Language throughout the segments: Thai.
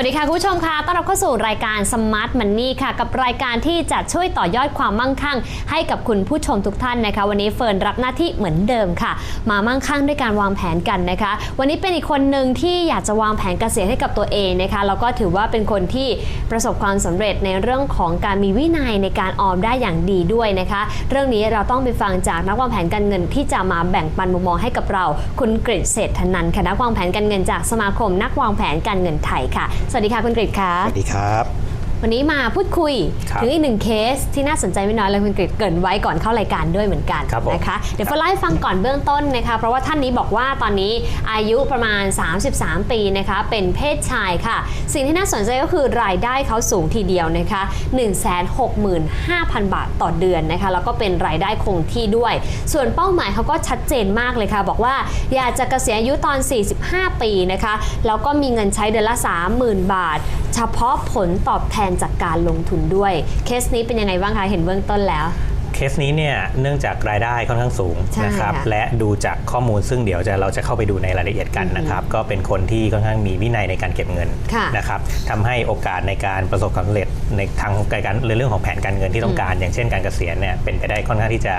วัสดีค่ะ คุณผู้ชมค่ะ ต้อนรับเข้าสู่รายการ Smart Money ค่ะ กับรายการที่จะช่วยต่อยอดความมั่งคั่ง ให้กับคุณผู้ชมทุกท่านนะคะ วันนี้เฟิร์นรับหน้าที่เหมือนเดิมค่ะ มามั่งคั่งด้วยการวางแผนกันนะคะ วันนี้เป็นอีกคนหนึ่งที่อยากจะวางแผนเกษียณให้กับตัวเองนะคะแล้วก็ถือว่าเป็นคนที่ประสบความสำเร็จในเรื่องของการมีวินัยในการออมได้อย่างดีด้วยนะคะ เรื่องนี้เราต้องไปฟังจากนักวางแผนการเงินที่จะมาแบ่งปันมุมมองให้กับเรา คุณกฤษเศรษฐนันค่ะนักวางแผนการเงินจากสมาคม นักวางแผนการเงินไทยค่ะสวัสดีค่ะคุณกฤษค่ะ สวัสดีครับ วันนี้มาพูดคุยครับถึงอีกหนึ่งเคสที่น่าสนใจไม่น้อยเลยคุณกฤษเกรินไว้ก่อนเข้ารายการด้วยเหมือนกันครับผมนะคะเดี๋ยวเฟิร์นเล่าให้ฟังก่อนเบื้องต้นนะคะ เพราะว่าท่านนี้บอกว่าตอนนี้อายุประมาณ 33 ปีนะคะเป็นเพศชายค่ะ สิ่งที่น่าสนใจก็คือรายได้เขาสูงทีเดียวนะคะ165,000 บาทต่อเดือนนะคะแล้วก็เป็นรายได้คงที่ด้วย ส่วนเป้าหมายเขาก็ชัดเจนมากเลยค่ะ บอกว่าอยากจะเกษียณอายุตอน 45 ปีนะคะแล้วก็มีเงินใช้เดือนละ 30,000 บาท เฉพาะผลตอบแทนจากการลงทุนด้วย เคสนี้เป็นยังไงบ้างคะ เห็นเบื้องต้นแล้ว เคสนี้เนี่ยเนื่องจากรายได้ค่อนข้างสูงใช่นะครับค่ะและดูจากข้อมูลซึ่งเดี๋ยวจะเราจะเข้าไปดูในรายละเอียดกันนะครับก็เป็นคนที่ค่อนข้างมีวินัยในการเก็บเงินค่ะนะครับทำให้โอกาสในการประสบความสำเร็จในทางการในเรื่องของแผนการเงินที่ต้องการ อย่างเช่นการเกษียณเนี่ยเป็นไปได้ค่อนข้างที่จะ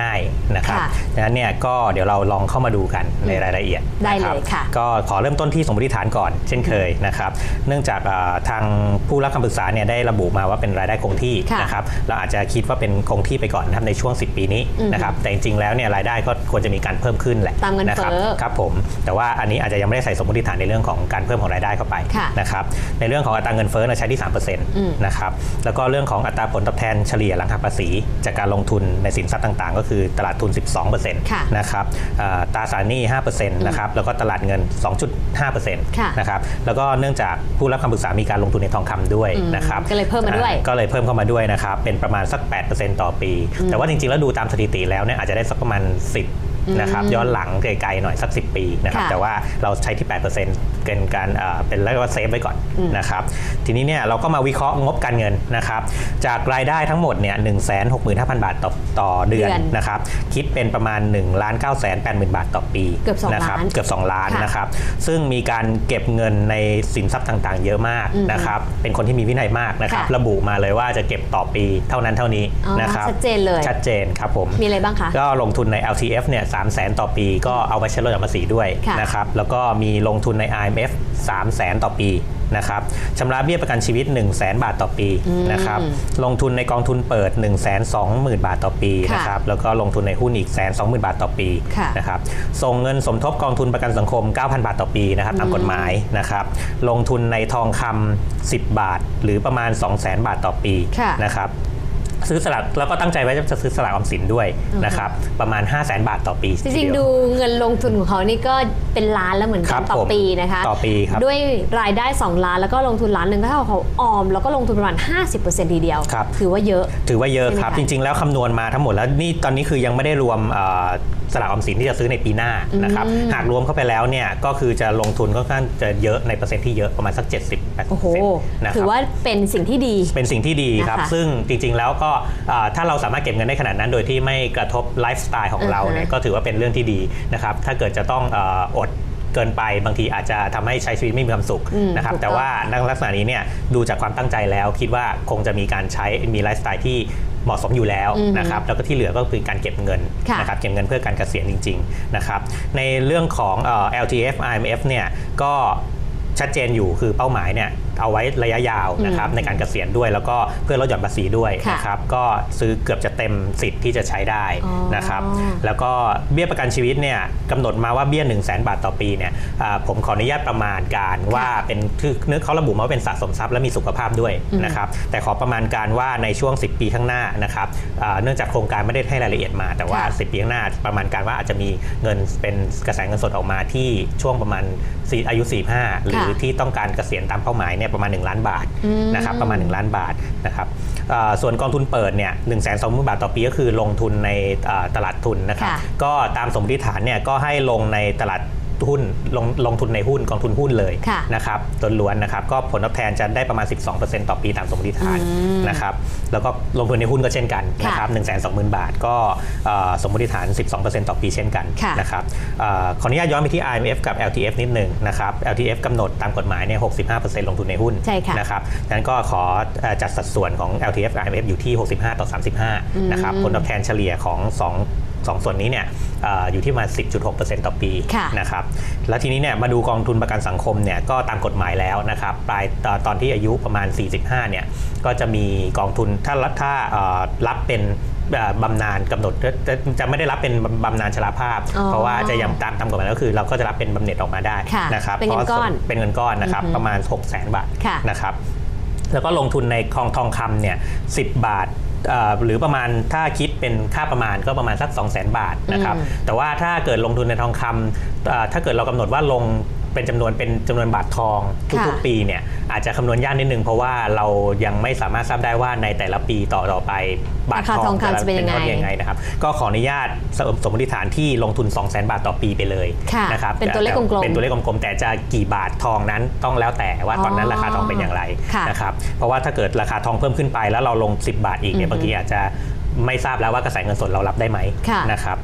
ง่ายนะครับค่ะดังนั้นเนี่ยก็เดี๋ยวเราลองเข้ามาดูกันในรายละเอียดได้นะคเลรับยค่ะก็ขอเริ่มต้นที่สมมติฐานก่อน เช่นเคยนะครับเนื่องจากอ่าทางผู้รับคำปรึกษาเนี่ยได้ระบุมาว่าเป็นรายได้คงที่ค่ะนะครับเราอาจจะคิดว่าเป็นคงที่ไปก่อนนะครับในช่วง 10 ปีนี้อืมนะครับแต่จริงๆแล้วเนี่ยรายได้ก็ควรจะมีการเพิ่มขึ้นแหละตามเงินนะครัเฟ้อครับผมแต่ว่าอันนี้อาจจะยังไม่ได้ใส่สมมติฐานในเรื่องของการเพิ่มของรายได้เข้าไปค่ะนะครับในเรื่องของอัตราเงินเฟ้อเราใช้ที่ม3%นะครับแล้วก็เรื่องของอัตราผลตอบแทนเฉลี่ยหลังหักภาษี จากการลงทุนในสินทรัพย์ต่างๆ ก็คือตลาดทุน 12%ค่ะนะครับอ่าตราสารหนี้5%นะครับแล้วก็ตลาดเงิน 2.5%ค่ะนะครับแล้วก็เนื่องจากผู้รับคำปรึกษามีการลงทุนในทองคำด้วยอืมนะครับก็เลยเพิ่มมาด้วยอ่ก็เลยเพิ่มเข้ามาด้วยนะครับเป็นประมาณสัก 8%ต่อปีแต่ว่าจริงๆ แล้วดูตามสถิติแล้วเนี่ยอาจจะได้สักประมาณ 10นะครับย้อนหลังไกลๆหน่อยสัก 10 ปีนะครับค่ะแต่ว่าเราใช้ที่ 8%เป็นการเอ่อเป็นแล้วก็เซฟไว้ก่อนอืมนะครับทีนี้เนี่ยเราก็มาวิเคราะห์งบการเงินนะครับจากรายได้ทั้งหมดเนี่ย165,000บาทต่อต่อเดือนเดือนนะครับคิดเป็นประมาณ1 9 8 0 0 0 0บาทต่อปีเกือบสองนะครับล้านเกือบ2ล้านค่ะนะครับซึ่งมีการเก็บเงินในสินทรัพย์ต่างๆ เยอะมากอืมนะครับเป็นคนที่มีวินัยมากนะครับค่ะระบุมาเลยว่าจะเก็บต่อปีเท่านั้นเท่านี้อ๋อนะครับชัดเจนเลยชัดเจนครับผมมีอะไรบ้างคะก็ลงทุนใน LTF เนี่ย3 0 0 0 0ต่อปีก็เอาไปใช้ลดหย่อนภาษีด้วยค่ะนะครับแล้วก็มีลงทุนใน IMF 3 0 0 0 0 0ต่อปีนะครับชำระเบี้ยประกันชีวิต 1 0 0 0 0แบาทต่อปีนะครับลงทุนในกองทุนเปิด 1 2 0 0 0 0 บาทต่อปีค่ะนะครับแล้วก็ลงทุนในหุ้นอีก1 2 0 0 0 0บาทต่อปีค่ะนะครับส่งเงินสมทบกองทุนประกันสังคม 9,000 บาทต่อปีนะครับตามกฎหมายนะครับลงทุนในทองคำ10 บาท หรือประมาณ 2 0 0 0 0 0 บาทต่อปีค่ะนะครับ ซื้อสลากแล้วก็ตั้งใจไว้จะซื้อสลากออมสินด้วยนะครับประมาณ 5 0 0 0 0 0บาทต่อปีจริงทีๆเยวดูเงินลงทุนของเขานี่ก็เป็นล้านแล้วเหมือนคกัรันบต่อผมปีนะคะต่อปีครับด้วยรายได้ 2 ล้านแล้วก็ลงทุนล้านหนึ่งก็เท่ากับเขาออมแล้วก็ลงทุนประมาณ 50%ทีเดียวครับถือว่าเยอะ ถือว่าเยอะครับใช่จไหมคะริง ๆ แล้วคำนวณมาทั้งหมดแล้วนี่ตอนนี้คือยังไม่ได้รวมเอ่อสลากออมสินที่จะซื้อในปีหน้านะครับอืมหากรวมเข้าไปแล้วเนี่ยก็คือจะลงทุนค่อนข้างจะเยอะในเปอร์เซ็นต์ที่เยอะประมาณสัก 70โอ้โห80นะคถือรับว่าเป็นสิ่งที่ดีเป็นสิ่งที่ดีครับนะคะซึ่งจริงๆแล้วก็เอ่อถ้าเราสามารถเก็บเงินได้ขนาดนั้น โดยที่ไม่กระทบไลฟ์สไตล์ของเราเนี่ยอือฮะก็ถือว่าเป็นเรื่องที่ดีนะครับถ้าเกิดจะต้องเอ่ออดเกินไปบางทีอาจจะทำให้ใช้ชีวิตไม่มีความสุขอืมนะครับถูกต้องแต่ว่าในลักษณะนี้เนี่ยดูจากความตั้งใจแล้วคิดว่าคงจะมีการใช้มีไลฟ์สไตล์ที่ เหมาะสมอยู่แล้วอือฮึนะครับแล้วก็ที่เหลือก็คือการเก็บเงินค่ะนะครับเก็บเงินเพื่อการเกษียณจริงๆนะครับในเรื่องของเอ่อ LTF IMF เนี่ยก็ชัดเจนอยู่คือเป้าหมายเนี่ยเอาไว้ระยะยาวนะครับในการเกษียณด้วย แล้วก็เพื่อลดหย่อนภาษีด้วยค่ะนะครับก็ซื้อเกือบจะเต็มสิทธิ์ที่จะใช้ได้อ๋อนะครับแล้วก็เบี้ยประกันชีวิตเนี่ยกำหนดมาว่าเบี้ย 1 0 0 0 0แบาทต่อปีเนี่ยอ่าผมขออนุญาตประมาณการว่าเป็นคือเนื้อเขาระบุมาว่าเป็นสะสมทรัพย์และมีสุขภาพด้วยนะครับแต่ขอประมาณการว่าในช่วง 10 ปีข้างหน้านะครับอ่าเนื่องจากโครงการไม่ได้ให้รายละเอียดมา แต่ว่าค่ะ10 ปีข้างหน้าประมาณการว่าอาจจะมีเงินเป็นกระแสเงินสดออกมาที่ช่วงประมาณ4อายุ 45 หรือที่ต้องการเกษียณตามเป้าหมายเนี่ยประมาณ 1 ล้านบาทอืมนะครับประมาณ 1 ล้านบาทนะครับอ่าส่วนกองทุนเปิดเนี่ยหนึ่งแสนสองหมื่นบาทต่อปีก็คือลงทุนในอ่าตลาดทุนนะครับค่ะก็ตามสมมติฐานเนี่ยก็ให้ลงในตลาด หุ้นลงลงทุนในหุ้นกองทุนหุ้นเลยค่ะนะครับล้วนๆนะครับก็ผลตอบแทนจะได้ประมาณ 12%ต่อปีตามสมมติฐานนะครับแล้วก็ลงทุนในหุ้นก็เช่นกันค่ะนะครับ1 2 0 0 0 0บาทก็เอ่อสมมติฐาน 12%ต่อปีเช่นกันค่ะนะครับเอ่อขออนุญาตย้อนไปที่ IMF กับ LTF นิดหนึ่งนะครับ LTF กำหนดตามกฎหมายเนี่ย65%ลงทุนในหุ้นใช่ค่ะนะครับดังนั้นก็ขอเอ่อจัดสัดส่วนของ LTF กับ IMF อยู่ที่ 65 ต่อ 35 นะครับผลตอบแทนเฉลี่ยของ 2 สองส่วนนี้เนี่ยเอออยู่ที่ประมาณ10.6%ต่อปีค่ะนะครับแล้วทีนี้เนี่ยมาดูกองทุนประกันสังคมเนี่ยก็ตามกฎหมายแล้วนะครับปลายตอนตอนที่อายุประมาณ 45เนี่ยก็จะมีกองทุนถ้ารับถ้าเอ่อรับเป็นเอ่อบำนาญกำหนดจะจะจะไม่ได้รับเป็นบำนาญชราภาพอ๋อเพราะว่าจะยังตามตามกฎหมายแล้วคือ เราก็จะรับเป็นบำเหน็จออกมาได้ค่ะนะครับเป็นเงินก้อนพราะเป็นเงินก้อนนะครับอือฮึประมาณ 6 0 0 0 0 0 บาทค่ะนะครับแล้วก็ลงทุนในทองทองคำเนี่ยสิบาทเอ่อ หรือประมาณถ้าคิดเป็นค่าประมาณก็ประมาณสัก 2 0 0 0 0 0 บาทนะครับอืมแต่ว่าถ้าเกิดลงทุนในทองคำเอ่อถ้าเกิดเรากำหนดว่าลง เป็นจำนวนเป็นจำนวนบาททองทุกค่ะๆปีเนี่ยอาจจะคำนวณยากนิดนึงเพราะว่าเรายังไม่สามารถทราบได้ว่าในแต่ละปีต่อต่อไปบาทราคาททอองงคำแต่ละจะเป็นยังไงท่ายังไงนะครับก็ขออนุญาตสมสมมติฐานที่ลงทุน 2 0 0 0 0 0บาทต่อปีไปเลยค่ะนะครับเป็นตัวเลขกลมๆเป็นตัวเลขกลมๆแต่จะกี่บาททองนั้นต้องแล้วแต่ว่าตอนนั้นราคาทองเป็นอย่างไรค่ะนะครับเพราะว่าถ้าเกิดราคาทองเพิ่มขึ้นไปแล้วเราลง 10 บาทอีกเนี่ยบางทีอาจจะ ไม่ทราบแล้วว่ากระแสเงินสดเรารับได้ไหมค่ะนะครับ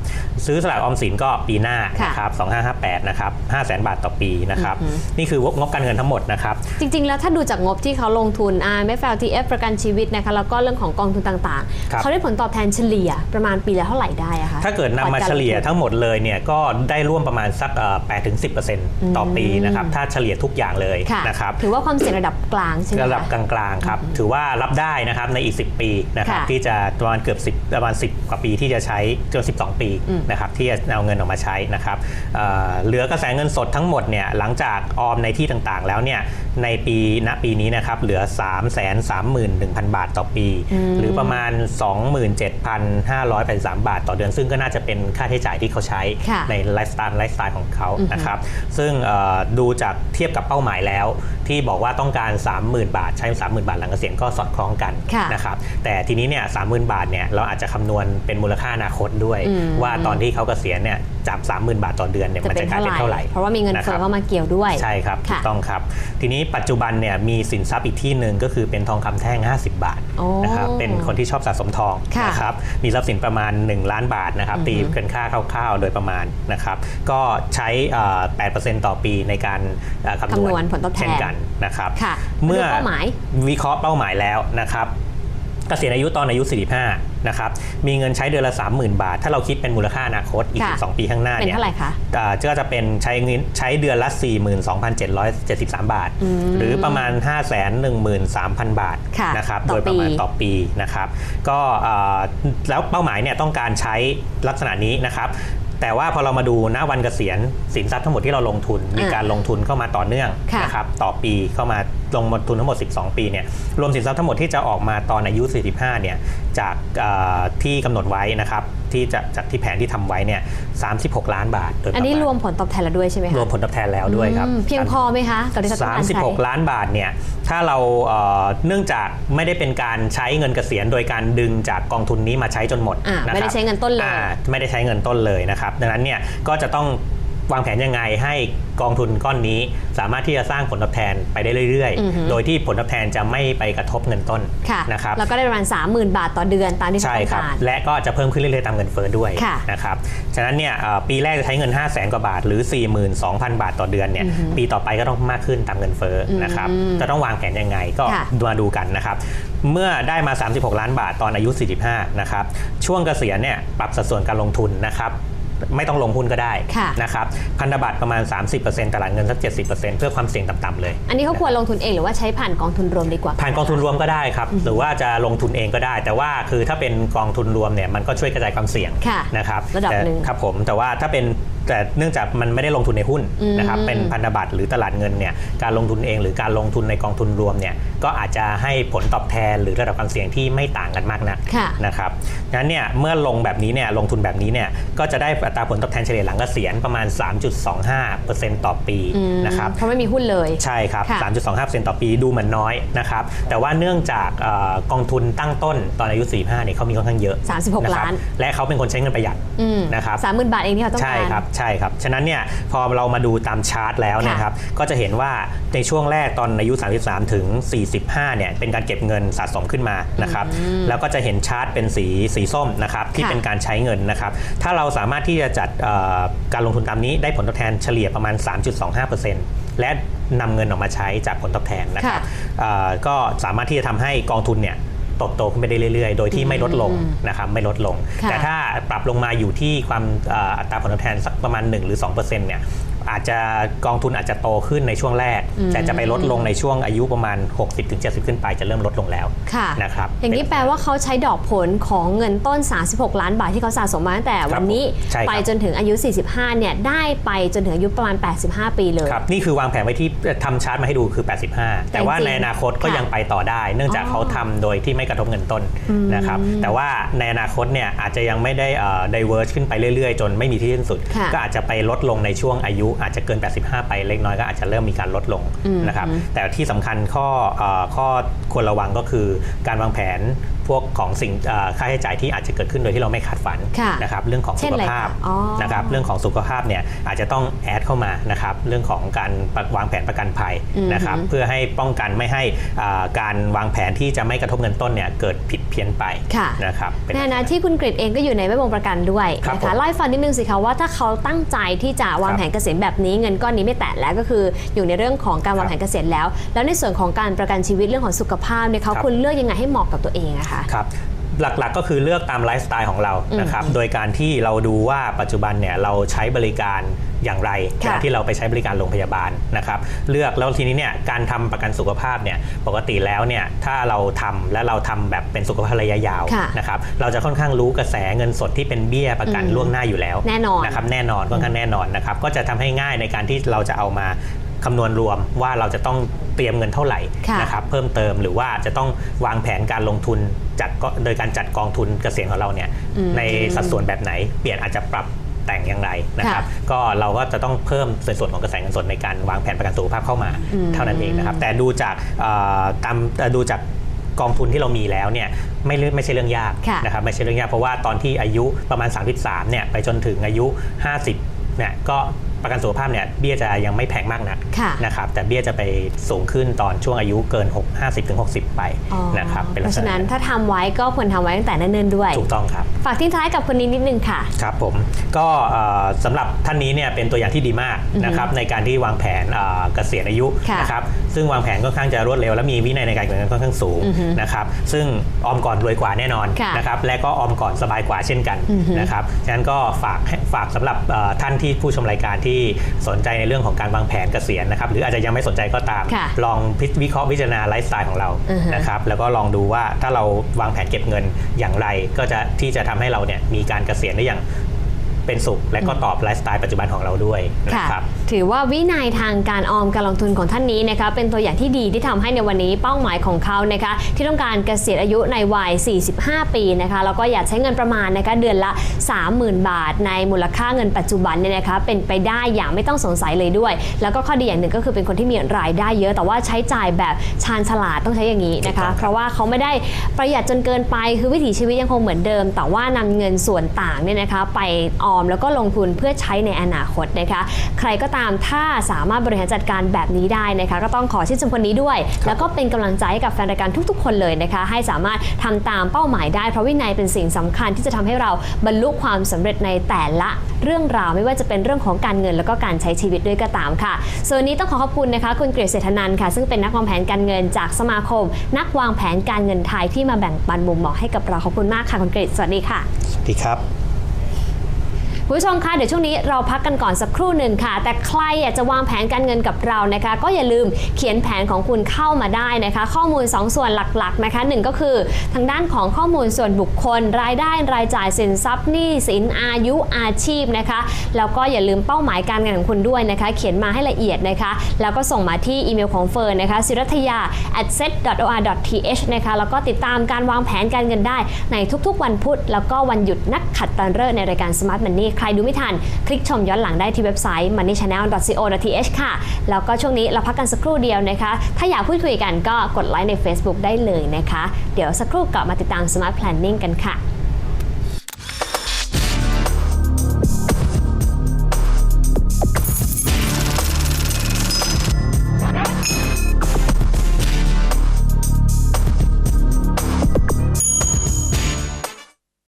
ซื้อสลากออมสินก็ปีหน้าค่ะนะครับ2558นะครับ5แสนบาทต่อปีนะครับนี่คืองบการเงินทั้งหมดนะครับจริง ๆ แล้วถ้าดูจากงบที่เขาลงทุน IMF LTF ประกันชีวิตนะคะแล้วก็เรื่องของกองทุนต่างครับๆเขาได้ผลตอบแทนเฉลี่ยประมาณปีละเท่าไหร่ได้อะคะถ้าเกิดนำมาเฉลี่ยทั้งหมดเลยเนี่ยก็ได้ร่วมประมาณสักแปดถึงสิต่อปีนะครับถ้าเฉลี่ยทุกอย่างเลยค่ะนะครับถือว่าความเสี่ยงระดับกลางใช่ไหมระดับกคะลางๆครับถือว่ารับได้นะครับในอีก 10 ปีนะครับค่ะที่จะประมาณเกือบ10ประมาณ 10 กว่าปีที่จะใช้เกือบ12 ปีอืมนะครับที่จะเอาเงินออกมาใช้นะครับเอ่อเหลือกระแสเงินสดทั้งหมดเนี่ยหลังจากออมในที่ต่างๆ แล้วเนี่ยในปีณปีนี้นะครับเหลือ 3 3 1 0 0 0 บาทต่อปี หรือประมาณ 27,583 บาทต่อเดือน ซึ่งก็น่าจะเป็นค่าใช้จ่ายที่เขาใช้ค่ะในไลฟ์สไตล์ไลฟ์สไตล์ของเขาอือฮึนะครับซึ่งเอ่อดูจากเทียบกับเป้าหมายแล้ว ที่บอกว่าต้องการ 30,000 บาท ใช้ 30,000 บาทหลังเกษียณก็สอดคล้องกันค่ะนะครับแต่ทีนี้เนี่ย30,000บาทเนี่ยเราอาจจะคำนวณเป็นมูลค่าอนาคตด้วยอืมว่าตอนที่เขาเกษียณเนี่ยจาก30,000บาทต่อเดือนเนี่ยจะมันเป็จะนกลายเท่าเป็นไหร่เท่าไหร่ เพราะว่ามีเงินนะคเฟ้รัอบเข้ามาเกี่ยวด้วย ใช่ครับถูค่ะกต้องครับ ทีนี้ปัจจุบันเนี่ยมีสินทรัพย์อีกที่หนึ่งก็คือเป็นทองคำแท่ง 50 บาทโอ้นะครับเป็นคนที่ชอบสะสมทองค่ะนะครับมีทรัพย์สินประมาณ 1 ล้านบาทนะครับอือฮึตีเป็นค่าคร่าวๆ โดยประมาณนะครับก็ใช้เอ่อ8%ต่อปีในการเอ่อคำนวคำนวณณผลตอบแทนเช่นกันนะครับค่ะเมื่อดูเป้าหมายวิเคราะห์เป้าหมายแล้วนะครับ เกษียณอายุตอนอายุ 45 นะครับ มีเงินใช้เดือนละ 30,000 บาท ถ้าาเราคิดเป็นมูลค่าอนาคตอีกค่ะ12 ปีข้างหน้าเป็นเนี่ยเท่าไหร่คะอ่าก็จะเป็นใช้เงินใช้เดือนละ 42,773 บาท หรือประมาณ 513,000 บาทค่ะนะครับต่อโดยประมาณปีต่อปีนะครับ ก็อ่าแล้วเป้าหมายเนี่ยต้องการใช้ลักษณะนี้นะครับแต่ว่าพอเรามาดูณวันเกษียณสินทรัพย์ทั้งหมดที่เราลงทุน มีการลงทุนเข้ามาต่อเนื่องค่ะนะครับต่อปีเข้ามา ลงทุนทั้งหมด 12 ปีเนี่ยรวมสินทรัพย์ทั้งหมดที่จะออกมาตอนอายุ 45 เนี่ยจากอ่าที่กำหนดไว้นะครับที่จะจากที่แผนที่ทำไว้เนี่ย36 ล้านบาทโดยประอันนี้มาณรวมผลตอบแทนแล้วด้วยใช่ไหมคะรวมผลตอบแทนแล้วด้วยครับอืมเพียงพอไหมคะกับที่จะต้องการใช้36ล้านบาทเนี่ยถ้าเราเอ่อเนื่องจากไม่ได้เป็นการใช้เงินเกษียณโดยการดึงจากกองทุนนี้มาใช้จนหมดอ่านะครับไม่ได้ใช้เงินต้นเลยอ่าไม่ได้ใช้เงินต้นเลยนะครับดังนั้นเนี่ยก็จะต้อง วางแผนยังไงให้กองทุนก้อนนี้ สามารถที่จะสร้างผลตอบแทนไปได้เรื่อยอือฮึๆโดยที่ผลตอบแทนจะไม่ไปกระทบเงินต้นค่ะนะครับแล้วก็ได้ประมาณ 30,000 บาทต่อเดือนตามที่เขาใช่ต้องครับการและก็จะเพิ่มขึ้นเรื่อยๆตามเงินเฟ้อด้วยค่ะนะครับฉะนั้นเนี่ยเอ่อปีแรกจะใช้เงิน 5 0 0แสนกว่าบาท หรือ 42,000 บาทต่อเดือนเนี่ยอือฮึปีต่อไปก็ต้องมากขึ้นตามเงินเฟ้ออมนะครับจะต้องวางแผนยังไงก็ค่ะมาดูกันนะครับเมื่อได้มา 36 ล้านบาทตอนอายุ 45 นะครับ ช่วงเกษียณเนี่ยปรับสัดส่วนการลงทุนนะครับ ไม่ต้องลงหุ้นก็ได้ค่ะนะครับพันธบัตรประมาณ 30%ตลาดเงินสัก 70%เพื่อความเสี่ยงต่ำๆเลย อันนี้เขาควรลงทุนเองหรือว่าใช้ผ่านกองทุนรวมดีกว่า ผ่านกองทุนรวมก็ได้ครับ หรือว่าจะลงทุนเองก็ได้ แต่ว่าคือถ้าเป็นกองทุนรวมเนี่ยมันก็ช่วยกระจายความเสี่ยงค่ะนะครับระดับแต่หนึ่งครับผมแต่ว่าถ้าเป็น แต่เนื่องจากมันไม่ได้ลงทุนในหุ้นอืมนะครับเป็นพันธบัตรหรือตลาดเงินเนี่ยการลงทุนเองหรือการลงทุนในกองทุนรวมเนี่ยก็อาจจะให้ผลตอบแทนหรือระดับความเสี่ยงที่ไม่ต่างกันมากนักค่ะนะครับงั้นเนี่ยเมื่อลงแบบนี้เนี่ยลงทุนแบบนี้เนี่ยก็จะได้อัตราผลตอบแทนเฉลี่ยหลังเกษียณประมาณ 3.25%ต่อปีอืมนะครับเพราะไม่มีหุ้นเลยใช่ครับค่ะ3.25%ต่อปีดูเหมือนน้อยนะครับแต่ว่าเนื่องจากเออกองทุนตั้งต้นตอนอายุ 45เนี่ยเขามีค่อนข้างเยอะ 36นะครับล้าน และเขาเป็นคนใช้เงินประหยัดอืมนะครับสามหมื่นบาทเองที่เขาต้องใช่การครับใช่ครับ ฉะนั้นเนี่ยพอเรามาดูตามชาร์ตแล้วเนะครับก็จะเห็นว่าในช่วงแรกตอนอายุ 33 ถึง 45 เนี่ยเป็นการเก็บเงินสะสมขึ้นมานะครับแล้วก็จะเห็นชาร์ตเป็นสีสีส้มนะครับที่ค่ะเป็นการใช้เงินนะครับถ้าเราสามารถที่จะจัดเอ่อการลงทุนตามนี้ได้ผลตอบแทนเฉลี่ยประมาณ 3.25%และนำเงินออกมาใช้จากผลตอบแทนนะครับค่ะเอ่อก็สามารถที่จะทำให้กองทุนเนี่ยโตบโตขึ้นไปได้เรื่อยๆ โดยที่ไม่ลดลงนะครับไม่ลดลงค่ะแต่ถ้าปรับลงมาอยู่ที่ความเอ่ออัตราผลตอบแทนสักประมาณ 1 หรือ2%เนี่ย อาจจะกองทุนอาจจะโตขึ้นในช่วงแรก แต่จะไปลดลงในช่วงอายุประมาณ 60-70 ขึ้นไปจะเริ่มลดลงแล้วค่ะนะครับอย่างนี้แปลว่าเขาใช้ดอกผลของเงินต้น 36 ล้านบาทที่เขาสะสมมาตั้งแต่วันนี้ใช่ครับไปจนถึงอายุ 45 เนี่ยได้ไปจนถึงอายุประมาณ 85 ปีเลยครับนี่คือวางแผนไว้ที่ทำชาร์ตมาให้ดูคือ 85 แต่ว่าจริงๆในอนาคตก็ค่ะยังไปต่อได้ เนื่องจากอ๋อเขาทำโดยที่ไม่กระทบเงินต้นนะครับแต่ว่าในอนาคตเนี่ยอาจจะยังไม่ได้เอ่อ diverge ขึ้นไปเรื่อยๆ จนไม่มีที่สิ้นสุดค่ะก็อาจจะไปลดลงในช่วงอายุอาจจะเกิน 85 ไปเล็กน้อยก็อาจจะเริ่มมีการลดลงนะครับแต่ที่สำคัญข้อเอ่อข้อควรระวังก็คือการวางแผนพวกของสิ่งเอ่อค่าใช้จ่ายที่อาจจะเกิดขึ้นโดยที่เราไม่คาดฝันค่ะนะครับเรื่องของเช่สุนขอะไรภาพคะอ๋อนะครับเรื่องของสุขภาพเนี่ยอาจจะต้องแอดเข้ามานะครับเรื่องของการวางแผนประกันภัยนะครับเพื่อให้ป้องกันไม่ให้อ่าการวางแผนที่จะไม่กระทบเงินต้นเนี่ยเกิดผิดเพี้ยนไปค่ะนะครับเป็ในฐานะที่คุณกริดเองก็อยู่ในแวดวงประกันด้วยครับนะผมคะเล่าให้ฟังนิดนึงสิคะว่าถ้าเขาตั้งใจที่จะวางครับแผนเกษียณแบบนี้เงินก้อนนี้ไม่แตะแล้วก็คืออยู่ในเรื่องของการวางครับแผนเกษียณแล้ว แล้วในส่วนของการประกันชีวิตเรื่องของสุขภาพเนี่ยเขาครับควรเลือกยังไงให้เหมาะกับตัวเองอะคะครับหลักๆก็คือเลือกตามไลฟ์สไตล์ของเรานะครับ โดยการที่เราดูว่าปัจจุบันเนี่ยเราใช้บริการอย่างไรค่ะเวลาที่เราไปใช้บริการโรงพยาบาลนะครับ เลือกแล้วทีนี้เนี่ยการทำประกันสุขภาพเนี่ยปกติแล้วเนี่ยถ้าเราทำและเราทำแบบเป็นสุขภาพระยะยาวค่ะนะครับเราจะค่อนข้างรู้กระแสเงินสดที่เป็นเบี้ยประกันอืมล่วงหน้าอยู่แล้วแน่นอนนะครับแน่นอนค่อนข้างแน่นอนนะครับก็จะทำให้ง่ายในการที่เราจะเอามาคำนวณรวมว่าเราจะต้องเตรียมเงินเท่าไหร่ค่ะนะครับเพิ่มเติมหรือว่าจะต้องวางแผนการลงทุนจัดก็โดยการจัดกองทุนเกษียณของเราเนี่ยอืมในสัดส่วนแบบไหน เปลี่ยนอาจจะปรับแต่งอย่างไรนะครับค่ะก็เราก็จะต้องเพิ่มในส่วนของกระแสเงินสดในการวางแผนประกันสุขภาพเข้ามาเท่านั้นเองนะครับ แต่ดูจากเอ่อตามเอ่อดูจากกองทุนที่เรามีแล้วเนี่ยไม่เรื่องไม่ใช่เรื่องยากค่ะนะครับไม่ใช่เรื่องยากเพราะว่าตอนที่อายุประมาณ 33เนี่ยไปจนถึงอายุ 50เนี่ยก็ ประกันสุขภาพเนี่ยเบี้ยจะยังไม่แพงมากนักค่ะนะครับแต่เบี้ยจะไปสูงขึ้นตอนช่วงอายุเกิน 6 50ถึง60 ไปอ๋อนะครับเป็นเพลักราะษฉะณะนั้นถ้าทำไว้ก็ควรทำไว้ตั้งแต่เนิ่นๆด้วย ถูกต้องครับ ฝากทิ้งท้ายกับคนนี้นิดนึงค่ะ ครับผมก็เอ่อสำหรับท่านนี้เนี่ยเป็นตัวอย่างที่ดีมากนะครับในการที่วางแผนเอ่อเกษียณอายุค่ะนะครับซึ่งวางแผนค่อนข้างจะรวดเร็วและมีวินัยในการเงินค่อนข้างสูงอือฮึนะครับซึ่งออมก่อนรวยกว่าแน่นอนค่ะนะครับและก็ออมก่อนสบายกว่าเช่นกันอือฮึนะครับฉะนั้นก็ฝากให้ฝากสำหรับเอ่อท่านที่ผู้ชมรายการที่สนใจในเรื่องของการวางแผนเกษียณนะครับหรืออาจจะยังไม่สนใจก็ตามค่ะลองพิวิเคราะห์พิจารณาไลฟ์สไตล์ของเราอือฮึนะครับแล้วก็ลองดูว่าถ้าเราวางแผนเก็บเงินอย่างไร ก็จะที่จะทำให้เราเนี่ยมีการเกษียณได้อย่าง เป็นสุข และก็ตอบไลฟ์สไตล์ปัจจุบันของเราด้วยนะค่ะครับถือว่าวินัยทางการออมการลงทุนของท่านนี้นะคะเป็นตัวอย่างที่ดีที่ทำให้ในวันนี้เป้าหมายของเขานะคะที่ต้องการเกษียณอายุในวัย 45 ปีนะคะแล้วก็อยากใช้เงินประมาณนะคะเดือนละ 30,000 บาท ในมูลค่าเงินปัจจุบันเนี่ยนะคะเป็นไปได้อย่างไม่ต้องสงสัยเลยด้วย แล้วก็ข้อดีอย่างหนึ่งก็คือเป็นคนที่มีรายได้เยอะแต่ว่าใช้จ่ายแบบชาญฉลาดต้องใช้อย่างนี้นะคะถูกต้องครับเพราะว่าเขาไม่ได้ประหยัดจนเกินไปคือวิถีชีวิตยังคงเหมือนเดิม แต่ว่านำเงินส่วนต่างเนี่ยนะคะไปออม แล้วก็ลงทุนเพื่อใช้ในอนาคตนะคะ ใครก็ตามถ้าสามารถบริหารจัดการแบบนี้ได้นะคะ ก็ต้องขอชื่นชมคนนี้ด้วย แล้วก็เป็นกำลังใจให้กับแฟนรายการทุกๆ คนเลยนะคะ ให้สามารถทำตามเป้าหมายได้เพราะวินัยเป็นสิ่งสำคัญที่จะทำให้เราบรรลุความสำเร็จในแต่ละเรื่องราวไม่ว่าจะเป็นเรื่องของการเงินแล้วก็การใช้ชีวิตด้วยก็ตามค่ะ ส่วนวันนี้ต้องขอขอบคุณนะคะ คุณเกรษเศรษฐนันท์ค่ะ ซึ่งเป็นนักวางแผนการเงินจากสมาคม นักวางแผนการเงินไทยที่มาแบ่งปันมุมมองให้กับเราขอบคุณมากค่ะคุณเกรษสวัสดีค่ะสวัสดีครับ คุณผู้ชมคะเดี๋ยวช่วงนี้เราพักกันก่อนสักครู่หนึ่งค่ะ แต่ใครอยากจะวางแผนการเงินกับเรานะคะ ก็อย่าลืมเขียนแผนของคุณเข้ามาได้นะคะ ข้อมูล 2 ส่วนหลักๆนะคะหนึ่งก็คือทางด้านของข้อมูลส่วนบุคคล รายได้รายจ่ายสินทรัพย์หนี้สินอายุอาชีพนะคะแล้วก็อย่าลืมเป้าหมายการเงินของคุณด้วยนะคะ เขียนมาให้ละเอียดนะคะ แล้วก็ส่งมาที่อีเมลของเฟิร์นนะคะศิรัทยา at set.or.th นะคะแล้วก็ติดตามการวางแผนการเงินได้ในทุกๆ วันพุธแล้วก็วันหยุดนักขัดตฤกษ์ในรายการ Smart Money ใครดูไม่ทัน คลิกชมย้อนหลังได้ที่เว็บไซต์ moneychannel.co.th ค่ะ แล้วก็ช่วงนี้เราพักกันสักครู่เดียวนะคะ ถ้าอยากพูดคุยกันก็กดไลค์ใน Facebook ได้เลยนะคะ เดี๋ยวสักครู่กลับมาติดตาม Smart Planning กันค่ะ